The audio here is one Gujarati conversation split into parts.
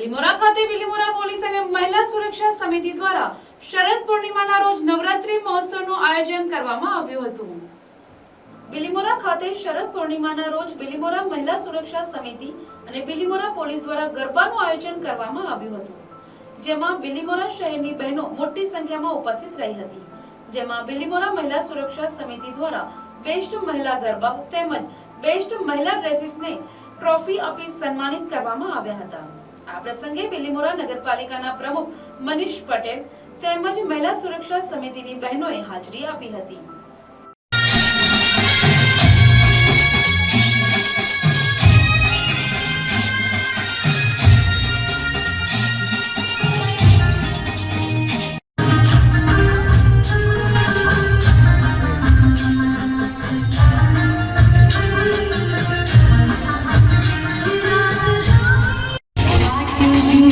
બિલીમોરા ખાતે બિલીમોરા પોલીસ અને મહિલા સુરક્ષા સમિતિ દ્વારા શરદ પૂર્ણિમાના રોજ નવરાત્રી મહોત્સવનું આયોજન કરવામાં આવ્યું હતું. બિલીમોરા ખાતે શરદ પૂર્ણિમાના રોજ બિલીમોરા મહિલા સુરક્ષા સમિતિ અને બિલીમોરા પોલીસ દ્વારા ગરબાનું આયોજન કરવામાં આવ્યું હતું, જેમાં બિલીમોરા શહેરની બહેનો મોટી સંખ્યામાં ઉપસ્થિત રહી હતી. જેમાં બિલીમોરા મહિલા સુરક્ષા સમિતિ દ્વારા બેસ્ટ મહિલા ગરબા તેમજ બેસ્ટ મહિલા ડ્રેસીસને ટ્રોફી આપી સન્માનિત કરવામાં આવ્યા હતા. આ પ્રસંગે બિલીમોરા નગરપાલિકાના પ્રમુખ મનીષ પટેલ તેમજ મહિલા સુરક્ષા સમિતિની બહેનોએ હાજરી આપી હતી.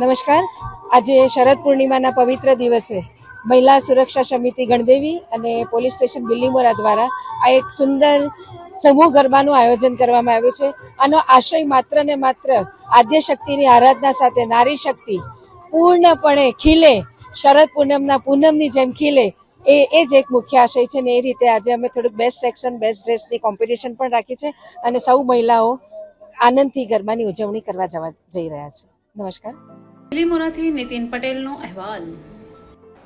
નમસ્કાર. આજે શરદ પૂર્ણિમાના પવિત્ર દિવસે મહિલા સુરક્ષા સમિતિ ગણદેવી અને પોલીસ સ્ટેશન બિલ્લીમોરા દ્વારા આ એક સુંદર સમૂહ ગરબાનું આયોજન કરવામાં આવ્યું છે. આનો આશય માત્ર ને માત્ર આદ્ય શક્તિની આરાધના સાથે નારી શક્તિ પૂર્ણપણે ખીલે, શરદ પૂનમના પૂનમની જેમ ખીલે એ એ જ એક મુખ્ય આશય છે ને એ રીતે આજે અમે થોડુંક બેસ્ટ એક્શન બેસ્ટ ડ્રેસની કોમ્પિટિશન પણ રાખી છે અને સૌ મહિલાઓ આનંદથી ગરબાની ઉજવણી કરવા જવા જઈ રહ્યા છે. નમસ્કાર. બિલીમોરાથી નીતિન પટેલનો અહેવાલ.